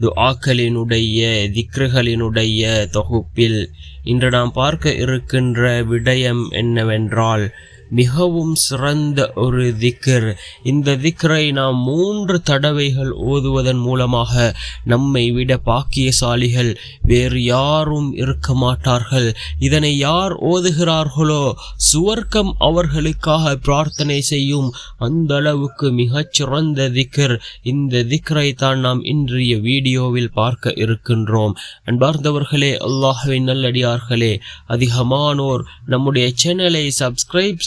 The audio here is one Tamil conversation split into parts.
துஆக்களினுடைய திக்ருகளினுடைய தொகுப்பில் இன்று நாம் பார்க்க இருக்கின்ற விடயம் என்னவென்றால் மிகவும் சிறந்த ஒரு திக்கர். இந்த திக்ரை நாம் மூன்று தடவைகள் ஓதுவதன் மூலமாக நம்மை விட பாக்கியசாலிகள் வேறு யாரும் இருக்க மாட்டார்கள். இதனை யார் ஓதுகிறார்களோ சுவர்க்கம் அவர்களுக்காக பிரார்த்தனை செய்யும் அந்த அளவுக்கு மிகச் சிறந்த இந்த திக்கரை தான் நாம் இன்றைய வீடியோவில் பார்க்க இருக்கின்றோம். அன்பார்ந்தவர்களே அல்லாஹுவின் நல்லடியார்களே அதிகமானோர் நம்முடைய சேனலை சப்ஸ்கிரைப்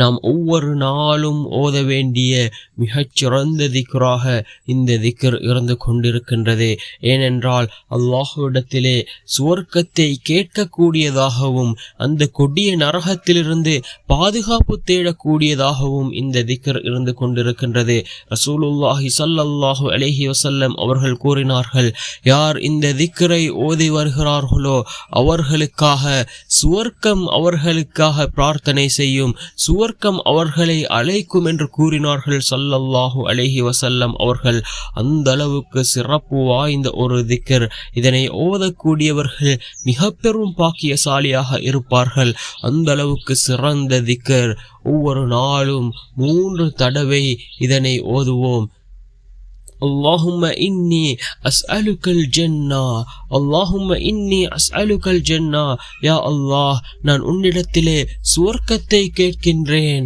நாம் ஒவ்வொரு நாளும் ஓத வேண்டிய மிகச்சிறந்த திக்ராக இந்த திக்கர் இருந்து கொண்டிருக்கின்றது. ஏனென்றால் அல்லாஹுவிடத்திலே சுவர்க்கத்தை கேட்கக்கூடியதாகவும் அந்த கொடிய நரகத்திலிருந்து பாதுகாப்பு தேடக்கூடியதாகவும் இந்த திக்கர் இருந்து கொண்டிருக்கின்றது. ரசூலுல்லாஹி சல்லல்லாஹு அலஹி வசல்லம் அவர்கள் கூறினார்கள் யார் இந்த திக்கரை ஓதி வருகிறார்களோ அவர்களுக்காக சுவர்க்கம் அவர்களுக்காக பிரார்த்தனை செய்யும் சுவர்க்கம் அவர்களை அழைக்கும் என்று கூறினார்கள் சல்லல்லாஹு அலஹி வசல்லம் அவர்கள். அந்த அளவுக்கு சிறப்பு வாய்ந்த ஒரு திக்கர். இதனை ஓதக்கூடியவர்கள் மிக பெரும் பாக்கியசாலியாக இருப்பார்கள். அந்த அளவுக்கு சிறந்த திக்கர். ஒவ்வொரு நாளும் மூன்று தடவை இதனை ஓதுவோம். اللهم إني أسألك الجنة اللهم إني أسألك الجنة يا الله நான் உன்னிடத்திலே சுவர்க்கத்தை கேட்கின்றேன்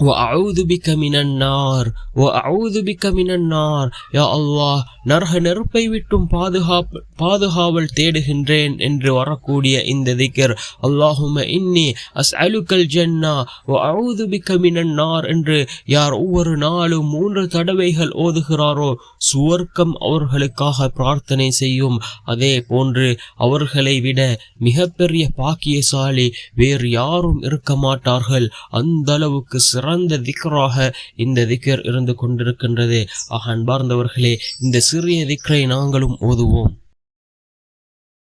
وأعوذ بك من النار وأعوذ بك من النار يا الله நரக நெருப்பை விட்டும் பாதுகாப்பு பாதுகாவல் தேடுகின்றேன் என்று வரக்கூடிய இந்த திக்கர் அல்லாஹும இன்னி அஸ் அலுக்கல் ஜன்னா ஓ அவுது பிக்க மினன் நார் என்று யார் ஒவ்வொரு நாளும் மூன்று தடவைகள் ஓதுகிறாரோ சுவர்க்கம் அவர்களுக்காக பிரார்த்தனை செய்யும் அதே போன்று அவர்களை விட மிகப்பெரிய பாக்கியசாலி வேறு யாரும் இருக்க மாட்டார்கள் அந்த அளவுக்கு சிறந்த திக்கராக இந்த திக்கர் இருந்து கொண்டிருக்கின்றது. ஆக அன்பார்ந்தவர்களே இந்த சிறிய திக்கரை நாங்களும் ஓதுவோம்.